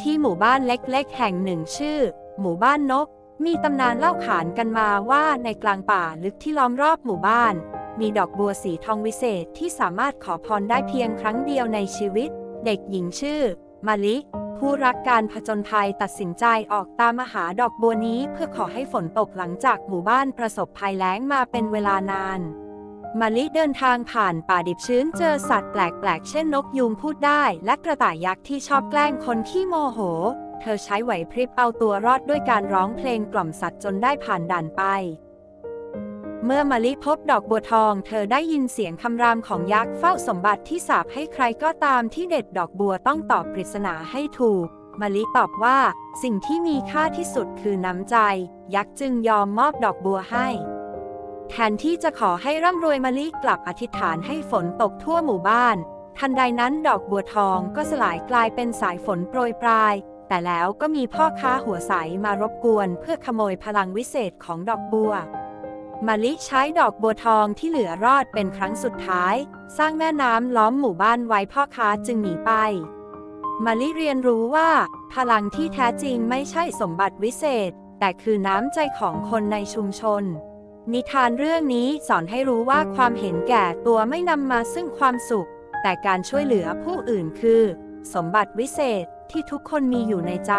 ที่หมู่บ้านเล็กๆ แห่งหนึ่งชื่อ หมู่บ้านนก มีตำนานเล่าขานกันมาว่าในกลางป่าลึกที่ล้อมรอบหมู่บ้าน มีดอกบัวสีทองวิเศษที่สามารถขอพรได้เพียงครั้งเดียวในชีวิต เด็กหญิงชื่อ มาลิ ผู้รักการผจญภัยตัดสินใจออกตามหาดอกบัวนี้เพื่อขอให้ฝนตกหลังจากหมู่บ้านประสบภัยแล้งมาเป็นเวลานาน มาลิเดินทางผ่านป่าดิบชื้นเจอสัตว์แปลกๆ เช่นนกยูงพูดได้ และกระต่ายยักษ์ที่ชอบแกล้งคนขี้โมโห เธอใช้ไหวพริบเอาตัวรอดด้วยการร้องเพลงกล่อมสัตว์จนได้ผ่านด่านไป เมื่อมาลิพบดอกบัวทอง เธอได้ยินเสียงคำรามของยักษ์เฝ้าสมบัติที่สาปให้ใครก็ตามที่เด็ดดอกบัวต้องตอบปริศนาให้ถูกมาลิตอบว่า สิ่งที่มีค่าที่สุดคือน้ำใจ ยักษ์จึงยอมมอบดอกบัวให้ แทนที่จะขอให้ร่ำรวยมาลิกลับอธิษฐานให้ฝนตกทั่วหมู่บ้าน ทันใดนั้นดอกบัวทองก็สลายกลายเป็นสายฝนโปรยปลาย แต่แล้วก็มีพ่อค้าหัวใสมารบกวนเพื่อขโมยพลังวิเศษของดอกบัวมาลิใช้ดอกบัวทองที่เหลือรอดเป็นครั้งสุดท้าย สร้างแม่น้ำล้อมหมู่บ้านไว้พ่อค้าจึงหนีไปมาลิเรียนรู้ว่า พลังที่แท้จริงไม่ใช่สมบัติวิเศษ แต่คือน้ำใจของคนในชุมชน นิทานเรื่องนี้สอนให้รู้ว่าความเห็นแก่ตัวไม่นำมาซึ่งความสุข แต่การช่วยเหลือผู้อื่นคือ สมบัติวิเศษที่ทุกคนมีอยู่ในใจ